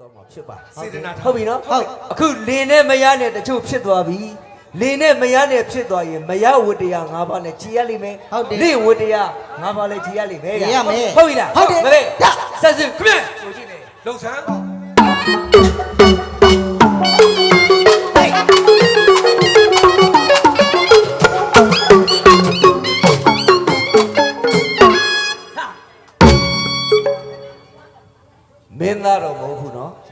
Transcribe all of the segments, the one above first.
တော့မှာဖြစ်ပါစေတနာထား ဟုတ်ပြီနော်ဟုတ်အခုလင်းနဲ့မရနဲ့တချို့ဖြစ်သွားပြီလင်းနဲ့မရနဲ့ဖြစ်သွားရင်မရဝတ္တရား၅ပါးနဲ့ကြည်ရလိမ့်မယ်ဟုတ်တယ်လင်းဝတ္တရား၅ပါးလည်းကြည်ရလိမ့်မယ်ကြည်ရမယ်ဟုတ်ပြီလားဟုတ်တယ်မလေးရဆက်စစ်ခမင်းဆိုကြည့်နေလှုပ်ဆန်း မင်းသားတော့မဟုတ်ဘူး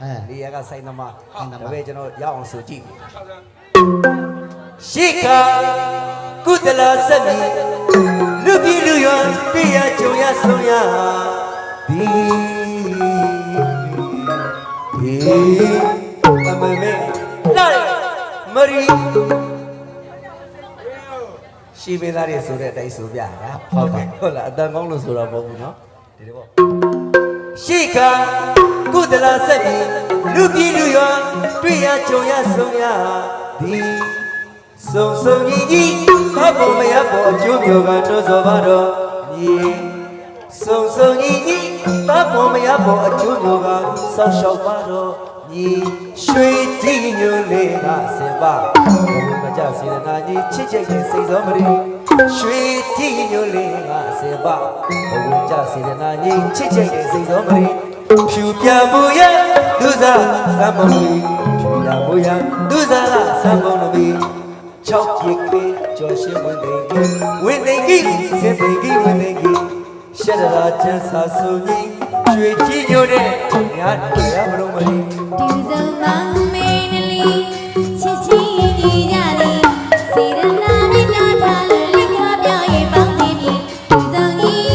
နော် အဲ နေရာကဆိုင်သမား ဆိုင်သမား Dạ. ဒါပဲကျွန်တော်ရအောင်ဆိုကြည့် လှုပ်ဆန်း ရှိခါကုသလာဆက်ပြီလူပြည်လူရွာတရားကြုံရဆုံးရဒီဒီအမမေလာမရီရှိပေးသားတွေဆိုတဲ့အတိုင်းဆိုပြတာဟုတ်ကဲ့ဟုတ်လားအတန်ကောင်းလို့ဆိုတော့မဟုတ်ဘူးเนาะဒီလိုပေါ့ ရှိခါကုသလာဆက်ပြီလူပြည်လူရွာတရားကြုံရဆုံးရဒီစုံစုံညီညီဘာပေါ်မရပေါ်အကျိုးမျိုးကတွန်းစောပါတော့ညီစုံစုံညီညီဘာပေါ်မရပေါ်အကျိုးမျိုးကစောက်ရှောက်ပါတော့ ညီရွှေကြည်ညိုလေးကစင်ပါဘုံမကြစေနာညီချစ်ချိတ်တဲ့စိတ်သောမရီရွှေကြည်ညိုလေးကစင်ပါဘုံကြစေနာညီချစ်ချိတ်တဲ့စိတ်သောမရီဖြူပြမှုရဒုစားသံပုံမီဖြူပြမှုရဒုစားသံပုံမီချောက်ပြစ်ခေကျော်ရှင်ဝင်နေကြီးဝင်နေကြီးစင်နေကြီးဝင်နေကြီးရှက်ရာချမ်းစာဆုံကြီးကျွေကြီးညိုတဲ့ညာတွေ့ရမလို့မလီ ဒီဇမမေနလီချစ်ချင်းညီကြလေစေရနာနဲ့နာထားလို့လက်ခပြောင်းရင်ပေါင်းနေပြီဒီဇုံကြီး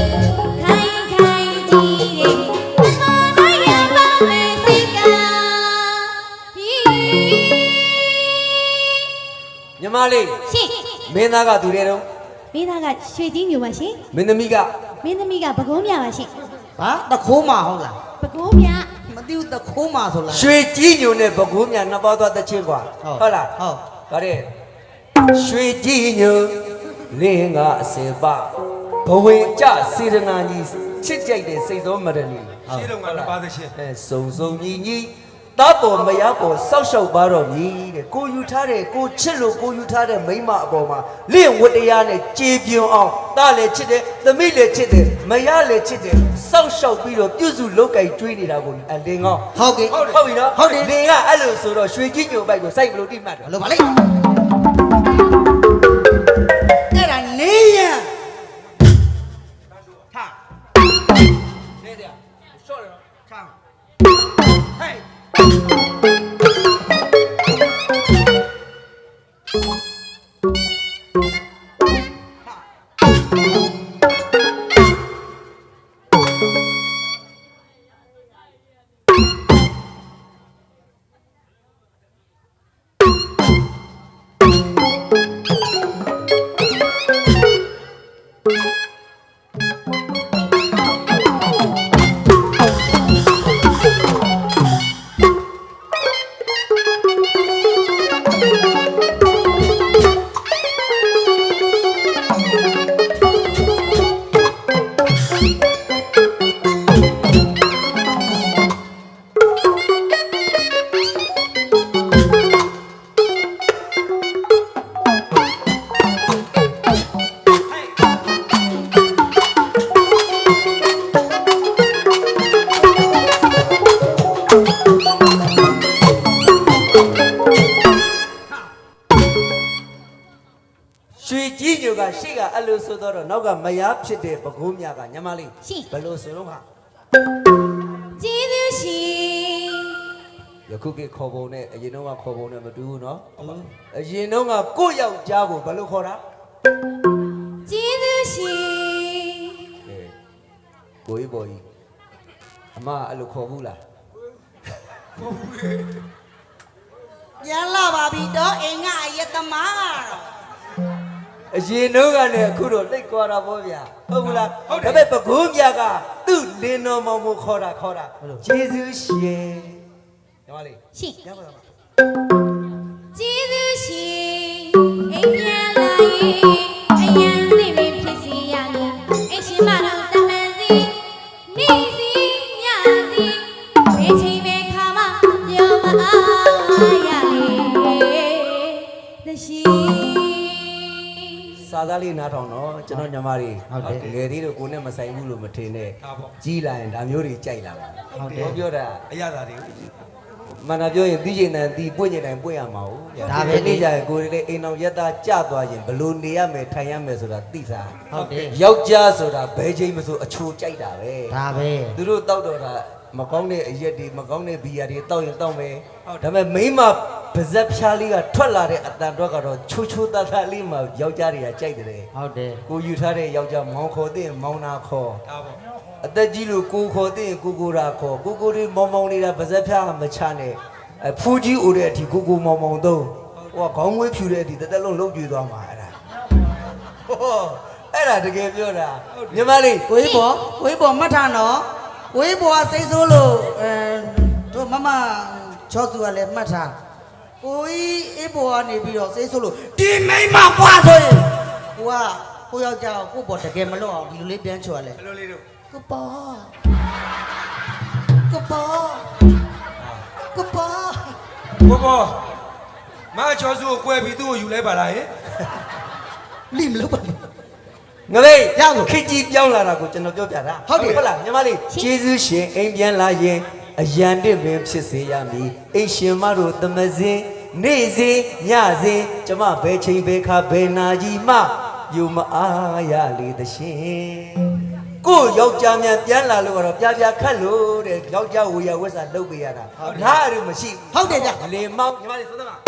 ခိုင်ခိုင်ကြည့်တယ်မမတို့ရပါမယ်စိတ်ကဟီညီမလေးရှင်မင်းသားကသူတွေတော့မင်းသားကရွှေကြီးညိုပါရှင်မင်းသမီးကမင်းသမီးကပကုံးမြပါရှင်ဟာတခိုးမဟုတ်လားပကုံးမြမ သိဘူးတခိုးမဆိုလား ရွှေကြီးညိုနဲ့ဘကိုးမြနှစ်ပေါက်သွားတစ်ချင်းกว่า ဟုတ် ဟုတ်လား ဟုတ် ဒါတဲ့ရွှေကြီးညိုလင်းကအစင်ပါဘဝင်ကြစေရနာကြီးချစ်ကြိုက်တဲ့စိတ်သောမရဏီ ရှင်းလုံးကနှစ်ပါးသချင်း အဲစုံစုံညီညီ တားပေါ်မရပေါ်စောက်ရှောက်ပါတော့မြည်တဲ့ကိုယူထားတဲ့ကိုချစ်လို့ကိုယူထားတဲ့မိန်းမအပေါ်မှာလင့်ဝတ္တရားနဲ့ကြေပြွန်အောင်တားလည်းချစ်တယ်သမီးလည်းချစ်တယ်မရလည်းချစ်တယ်စောက်ရှောက်ပြီးတော့ပြုစုလောက်ကင်ကျွေးနေတာကိုအလင်းကောင်းဟုတ်ကဲ့ဟုတ်ပြီနော်ဟုတ်တယ်လင်ကအဲ့လိုဆိုတော့ရွှေကြီးညိုပိုက်ကိုစိုက်မလို့တိမှတ်တယ်ဘလို့ပါလိမ့် ရွှေ လိုဆိုတော့နောက်ကမယားဖြစ်တဲ့ပကိုးမြကညမလေးရှင် ဘယ်လိုဆိုတော့ဟာကျေးဇူးရှင်ယခုခေတ်ခေါ်ပုံနဲ့အရင်တော့ကခေါ်ပုံနဲ့မတူဘူးနော်အရင်တော့ကကိုယ့်ယောက်ျားကိုဘယ်လိုခေါ်တာကျေးဇူးရှင်အဲကိုကြီးပေါ်ကြီးအမအဲ့လိုခေါ်ဘူးလားပြန်လာပါပြီတော့အိမ်ကအယက်သမားကတော့ အရင်တော့ကလည်းအခုတော့တိတ်ကွာတာပေါ့ဗျာဟုတ်ဘူးလားဒါပေမဲ့ပကိုးမြကသူ့လင်းတော်မောင်ကိုခေါ်တာခေါ်တာဂျေဇုရှင်ညီမလေးရှင်ရပါလား နားထောင်တော့ကျွန်တော်ညီမတွေဟုတ်တယ်ငယ်သေးတို့ကိုနဲ့မဆိုင်ဘူးလို့မထင်နဲ့ဒါပေါ့ကြီးလာရင်ဒါမျိုးတွေကြိုက်လာမှာဟုတ်တယ်ဟောပြောတာအရသာတွေမန္တပြောရင်ပြီးကျင်တန်ဒီပွင့်ကျင်တိုင်းပွင့်ရမှာဟုတ်ဒါပဲလေနေ့ကျရင်ကိုယ်တွေလည်းအိမ်အောင်ရက်သားကြသွားရင်ဘလို့နေရမယ်ထိုင်ရမယ်ဆိုတာသိစားဟုတ်တယ်ယောက်ျားဆိုတာဘယ်ချိန်မဆိုအချိုကြိုက်တာပဲဒါပဲသူတို့တောက်တော့တာမကောင်းတဲ့အရက်တွေမကောင်းတဲ့ဘီယာတွေတောက်ရင်တောက်မယ်ဒါပေမဲ့မိန်းမ ပါဇက်ဖြားလေးကထွက်လာတဲ့အတန်တော့ကတော့ချိုးချိုးသားသားလေးမှယောက်ျားတွေကကြိုက်တယ်ဟုတ်တယ်ကိုယူထားတဲ့ယောက်ျားမောင်ခေါ်တဲ့ရင်မောင်နာခေါ်ဒါပေါ့အသက်ကြီးလို့ကိုခေါ်တဲ့ရင်ကိုကိုရာခေါ်ကိုကိုတွေမောင်မောင်နေတာပါဇက်ဖြားမချနဲ့အဖူးကြီးအိုတဲ့အထိကိုကိုမောင်မောင်သုံးဟိုကခေါင်းဝေးဖြူတဲ့အထိတစ်သက်လုံးလှုပ်ကြွေသွားမှာအဲ့ဒါဟောအဲ့ဒါတကယ်ပြောတာညီမလေးကိုကြီးပေါ်ကိုကြီးပေါ်မှတ်ထားနော်ကိုကြီးပေါ်ကစိတ်ဆိုးလို့အဲတို့မမချောစုကလည်းမှတ်ထား ကိုကြီးအေးပေါ်ကနေပြီးတော့စိတ်ဆိုးလို့ဒီမိမကွာဆိုရင်ကိုကကိုယောက်ျားကိုကိုပေါ်တကယ်မလို့အောင်ဒီလိုလေးပြန်ချော်လဲဘယ်လိုလေးတို့ကိုပေါ်ကိုပေါ်ကိုပေါ်ဘောဘောမချောစုကိုကွဲပြီးသူ့ကိုယူလိုက်ပါလားဟင်လိမလို့ပါဘူးငလေးရကိုခစ်ကြီးပြောင်းလာတာကိုကျွန်တော်ပြောပြတာဟုတ်တယ်ဟုတ်လားညီမလေးကျေးဇူးရှင်အိမ်ပြန်လာရင်အယံတစ်ပင်ဖြစ်စေရမည်အိမ်ရှင်မတို့သမစင် နေ့စဉ်ညစဉ်ကျမဘယ်ချိန်ဘယ်ခါဘယ်နာကြီးမှယူမအားရလေသရှင်ကို့ယောက်ျားများပြန်လာလို့ကတော့ပြပြခတ်လို့တဲ့ယောက်ျားဝေရဝက်စာလုပ်ပေးရတာငါအရမရှိဟုတ်တယ်ဗျဘူးလေမောင်ညီမလေးသုံးသမား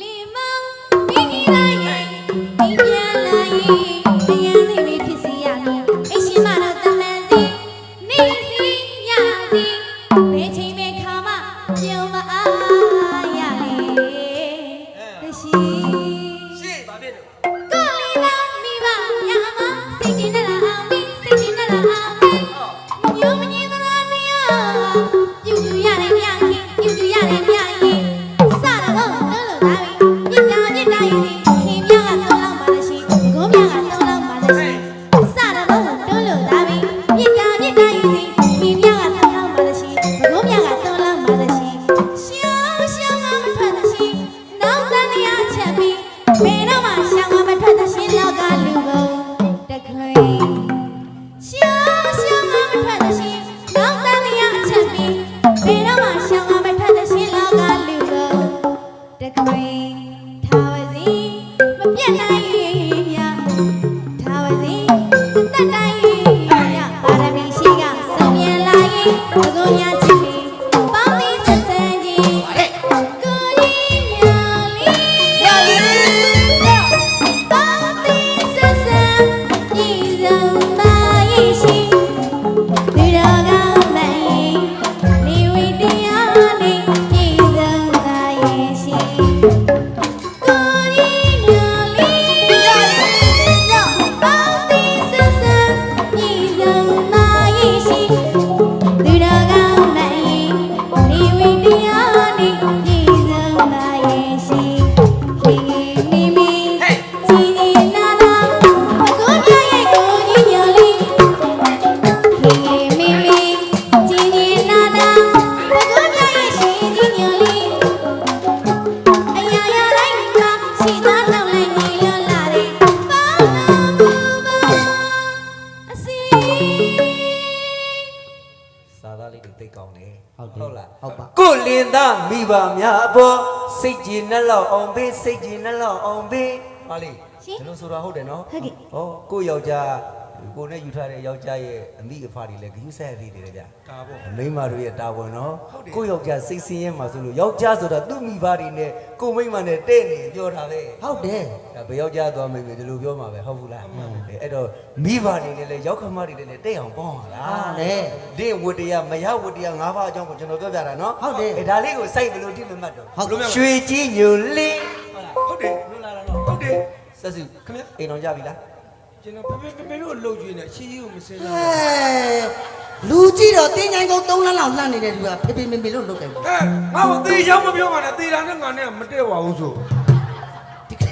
လီမောင်မိကြီး ထားပါ မိဘများအပေါ်စိတ်ကြည်နှလောက်အောင်ပေးစိတ်ကြည်နှလောက်အောင်ပေးဟာလေရှင်ဒီလိုဆိုတာဟုတ်တယ်နော်ဟုတ်ကဲ့ဟောကိုယောက်ျား ကိုနဲ့ယူထားတဲ့ယောက်ျားရဲ့အမိအဖတွေလည်းဂရုစိုက်ရသေးတယ်ဗျာဒါပေါ့မိန်းမတို့ရဲ့တာဝန်နော်ကိုယောက်ျားစိတ်ဆင်းရဲမှာဆိုလို့ယောက်ျားဆိုတာသူ့မိဘတွေနဲ့ကိုမိန်းမနဲ့တဲ့နေပြောတာပဲဟုတ်တယ်ဒါဘယ်ယောက်ျားသွားမိပြီဒီလိုပြောမှာပဲဟုတ်ဘူးလားအဲအဲ့တော့မိဘတွေနဲ့လည်းရောက်ခမတွေနဲ့လည်းတဲ့အောင်ပေါင်းပါလားဟာလေဒင့်ဝတ္တရားမရဝတ္တရား၅ပါးအကြောင်းကိုကျွန်တော်ပြောပြတာနော်ဟုတ်တယ်အဲဒါလေးကိုစိုက်ဘယ်လိုတိမမှတ်တော့ဟုတ်ကဲ့ရွှေကြီးညိုလင်းဟုတ်တယ်လွတ်လာတာနော်ဟုတ်တယ်ဆက်စုခင်ဗျအိမ်တော်ကြပြီလား ကျွန်တော်ဖေဖေဖေဖေတို့လှုပ်ကြွေးနေအချင်းကြီးကိုမစင်ဟစားဲ့လူကြည့်တော့တင်းချိုင်းကုန်း3လမ်းလောက်လှမ်းနေတဲ့လူကဖေဖေမေမေလို့လုပ်တယ်ဟဲ့ငါ့ကိုသေချောင်းမပြောပါနဲ့သေတာနဲ့ငါနဲ့မတည့်ပါဘူးဆိုဒီကိ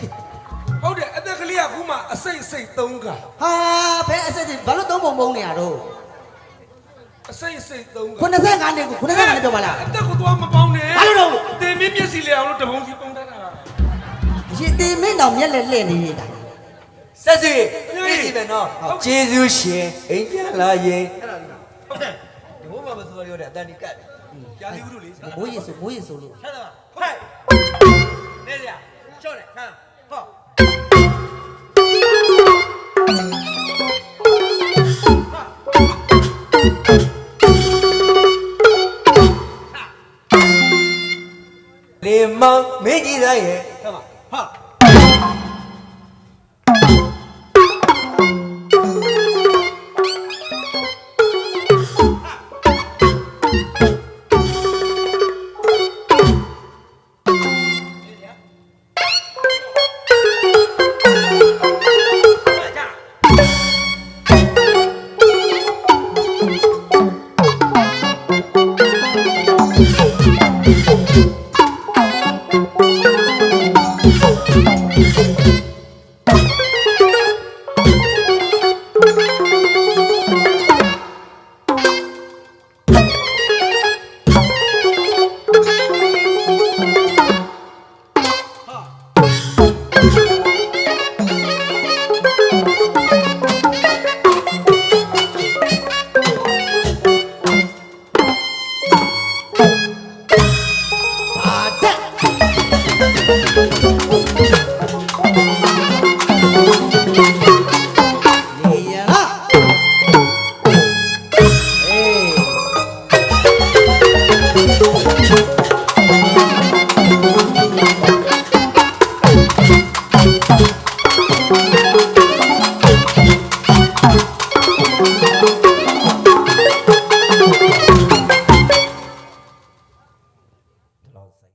ဟုတ်တယ်အသက်ကလေးကခုမှအစိတ်စိတ်သုံးကဟာဘယ်အဆက်ကြီးဘာလို့သုံးပုံပုံနေရတော့အစိတ်စိတ်သုံးက95နှစ်ကို95နှစ်တော့ပါလားအသက်ကိုသွားမပေါင်းနဲ့ဘာလို့တော့တင်မင်းမျက်စိလေအောင်လို့တပုံစီပုံထားတာရေတေမင်းတော်မျက်လက်လှည့်နေနေတာ ဆက်စီပြေးကြည့်မယ်နော်ကျေးဇူးရှင်အိမ်ပြန်လာရင်အဲ့ဒါလေးဟုတ်တယ်ဒီဘုံမှာမစိုးရတဲ့အတန်ဒီကတ်တယ်ရာသီဥတုလေးဘိုးရည်ဆိုဘိုးရည်ဆိုလို့ဟဲ့လားဟဲ့နေရချော့တယ်ဟမ်ဟောလေမောင်မင်းကြီးသားရဲ့ဟဲ့မှာဟာ